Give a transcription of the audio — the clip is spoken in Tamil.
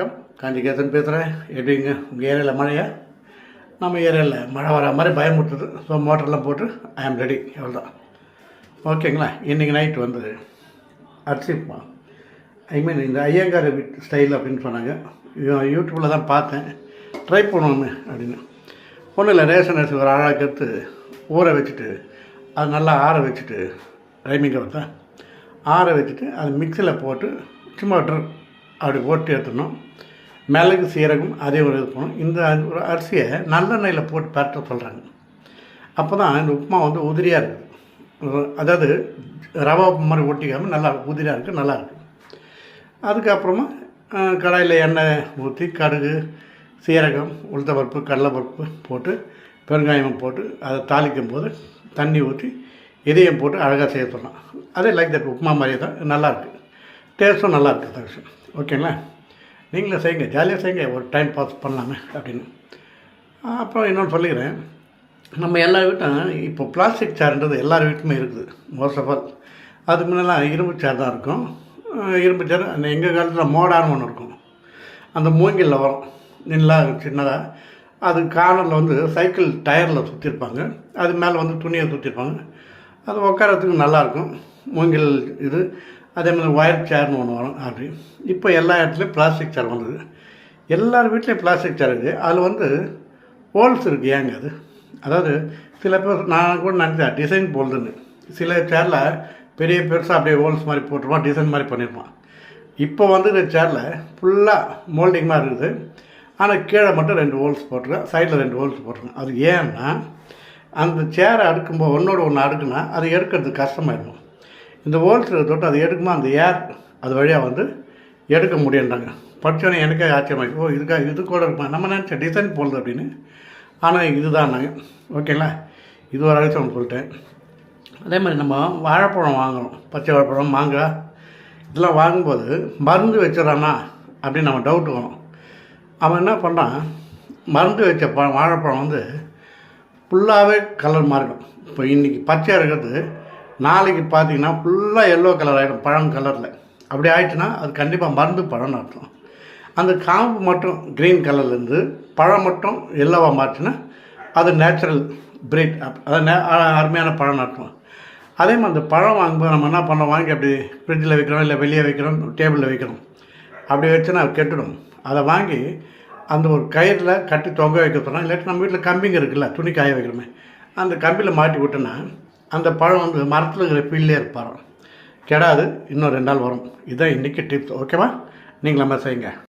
வணக்கம். காஞ்சிகேசன் பேசுகிறேன் எப்படிங்க உங்கள் ஏரியாவில் மழையா? நம்ம ஏரியாவில் மழை வர மாதிரி பயமுறுத்துது. ஸோ மோட்டர்லாம் போட்டு ஐ ஆம் ரெடி எவ்வளோதான் ஓகேங்களா இன்றைக்கி நைட் வந்து அரிசிப்பா ஐ மீன் இந்த ஐயங்கார் ஸ்டைல் அப்படின்னு சொன்னாங்க. யூடியூப்பில் தான் பார்த்தேன். ட்ரை பண்ணுவோமே அப்படின்னு. ஒன்றும் இல்லை ரேஷன் அரிசி ஒரு அழகாக எடுத்து ஊற வச்சுட்டு அது நல்லா ஆற வச்சுட்டு ரைமிங்க வருதா ஆற வச்சுட்டு அது மிக்சியில் போட்டு சும்மா அப்படி போட்டு ஏற்றணும் மிளகு சீரகம் அதே ஒரு இது பண்ணணும் இந்த ஒரு அரிசியை நல்லெண்ணெயில் போட்டு பரட்ட சொல்கிறாங்க அப்போ தான் இந்த உப்புமா வந்து உதிரியாக இருக்குது. அதாவது ரவா உப்பு மாதிரி ஒட்டிக்காமல் நல்லா உதிரியாக இருக்குது நல்லாயிருக்கு அதுக்கப்புறமா கடாயில் எண்ணெய் ஊற்றி கடுகு சீரகம் உளுத்தப்பருப்பு கடலைப்பருப்பு போட்டு பெருங்காயம் போட்டு அதை தாளிக்கும் போது தண்ணி ஊற்றி இதையும் போட்டு அழகாக செய்ய சொல்லலாம். அதே லைக் தட் உப்புமா மாதிரியே தான் நல்லாயிருக்கு டேஸ்ட்டும் நல்லா இருக்குது அந்த விஷயம் ஓகேங்களா? நீங்களும் செய்யுங்க ஜாலியாக செய்யுங்க ஒரு டைம் பாஸ் பண்ணலாமே அப்படின்னு. அப்புறம் இன்னொன்று சொல்லிக்கிறேன். நம்ம எல்லா வீட்டும் இப்போ பிளாஸ்டிக் சேர்ன்றது எல்லார் வீட்டுமே இருக்குது மோஸ்ட் ஆஃப் ஆல் அதுக்கு முன்னெல்லாம் இரும்பு சேர் தான் இருக்கும். இரும்பு சேர் அந்த எங்கள் காலத்தில் மோடான்னு ஒன்று இருக்கும். அந்த மூங்கிலில் வரும். நில்லா சின்னதாக அது கார்னரில் வந்து சைக்கிள் டயரில் சுற்றிருப்பாங்க அது மேலே வந்து துணியை சுற்றிருப்பாங்க அது உட்காரத்துக்கு நல்லாயிருக்கும் மூங்கில் இது. அதே மாதிரி ஒயர் சேர்னு ஒன்று வரும். அப்படி இப்போ எல்லா இடத்துலையும் பிளாஸ்டிக் சேர் வந்தது. எல்லார் வீட்லேயும் பிளாஸ்டிக் சேர் இருக்குது அதில் வந்து ஹோல்ஸ் இருக்குது ஏங்க அது? அதாவது சில பேர் நான் கூட நினச்சேன் டிசைன் போல்டுன்னு சில சேரில் பெரிய பெருசாக அப்படியே ஹோல்ஸ் மாதிரி போட்டிருப்பான் டிசைன் மாதிரி பண்ணியிருப்பான் இப்போ வந்து இந்த சேரில் ஃபுல்லாக மோல்டிங் மாதிரி இருக்குது. ஆனால் கீழே மட்டும் ரெண்டு ஹோல்ஸ் போட்டிருக்கேன். சைடில் ரெண்டு ஹோல்ஸ் போட்டிருக்கேன். அது ஏன்னா அந்த சேரை அடுக்கும்போது ஒன்றோட ஒன்று அடுக்குனா அது எடுக்கிறது கஷ்டமாயிடும். இந்த ஹோல்ஸ் தொட்டு அது எடுக்குமா? அந்த ஏர் அது வழியாக வந்து எடுக்க முடியன்றாங்க படித்தோடனே எனக்கே ஆச்சரியமாயிடுச்சு. ஓ இதுக்காக இது கூட இருக்குமா? நம்ம நினச்ச டிசைன் போடுது அப்படின்னு. ஆனால் இதுதான் ஓகேங்களா? இது ஒரு அழைச்சி ஒன்று சொல்லிட்டேன். அதே மாதிரி நம்ம வாழைப்பழம் வாங்குறோம். பச்சை வாழைப்பழம் மாங்காய். இதெல்லாம் வாங்கும்போது மருந்து வச்சிடறானா அப்படின்னு நம்ம டவுட் வரும். அவன் என்ன பண்ணுறான் மருந்து வச்ச ப வாழைப்பழம் வந்து ஃபுல்லாகவே கலர் மாறிடும். இப்போ இன்றைக்கி பச்சையாக இருக்கிறது நாளைக்கு பார்த்தீங்கன்னா ஃபுல்லாக எல்லோ கலர் ஆகிடும் பழம் கலரில் அப்படி ஆயிடுச்சுன்னா அது கண்டிப்பாக மருந்து பழம் அர்த்தம். அந்த காம்பு மட்டும் க்ரீன் கலர்லேருந்து பழம் மட்டும் எல்லோவாக மாற்றுனா அது நேச்சுரல் பிரீட் அப் அது நே அருமையான பழம் அர்த்தம். அதே மாதிரி அந்த பழம் வாங்கும்போது நம்ம என்ன பண்ணோம் வாங்கி அப்படி ஃப்ரிட்ஜில் வைக்கிறோம் இல்லை வெளியே வைக்கிறோம் டேபிளில் வைக்கிறோம். அப்படி வச்சுன்னா அது கெட்டுடும். அதை வாங்கி அந்த ஒரு கயிறில் கட்டி தொங்க வைக்க சொன்னால் இல்லாட்டி நம்ம வீட்டில் கம்பிங்க இருக்குல்ல துணி காய வைக்கிறோமே அந்த கம்பியில் மாட்டி விட்டோன்னா அந்த பழம் வந்து மரத்தில் இருக்கிற பில்லே இருப்பார் கெடாது இன்னும் ரெண்டு நாள் வரும். இதுதான் இன்றைக்கி டிப்ஸ் ஓகேவா நீங்கள் நம்ம செய்யுங்க.